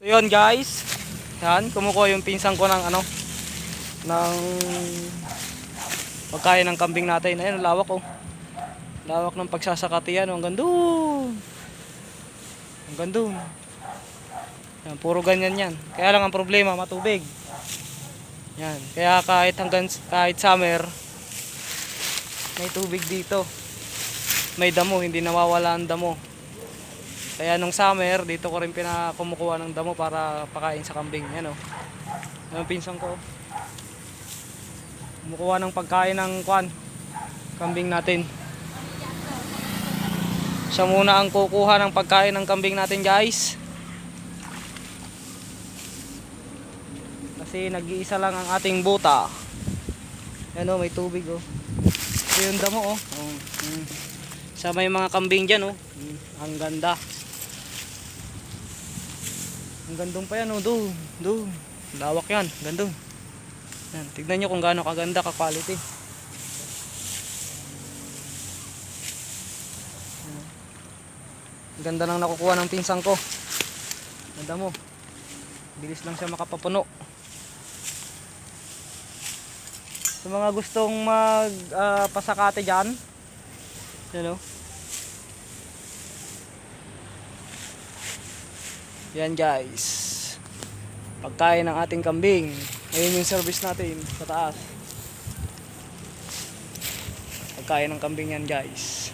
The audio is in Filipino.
So yun guys. Yan, kumukuha yung pinsan ko ng ano ng pagkain ng kambing natin. Ayun, ang lawak oh. Lawak ng pagsasakati yan. oh. Hanggang doon. Hanggang doon. Yan, puro ganyan yan. Kaya lang ang problema, matubig. Yan. Kaya kahit hanggang kahit summer, may tubig dito. May damo, hindi nawawala ang damo. Kaya nung summer, dito ko rin pinakumukuha ng damo para pakain sa kambing. Yan o. Yung pinsan ko. Kumukuha ng pagkain ng kwan. Kambing natin. Siya muna ang kukuha ng pagkain ng kambing natin guys. Kasi nag-iisa lang ang ating buta. Yan o, may tubig o. Ito yung damo o. Oh. Mm. Sa may mga kambing dyan o. Mm. Ang ganda. Ang gandong pa yan, oh. Doon, doon. Lawak yan, gandong. Yan, tignan nyo kung gaano kaganda ka-quality. Ganda nang nakukuha ng pinsang ko. Ganda mo. Bilis lang siya makapapuno. Sa mga gustong mag ah, pasakate dyan, yan o. Yan guys. Pagkain ng ating kambing. Ayun yung service natin sa taas. Pagkain ng kambing yan guys.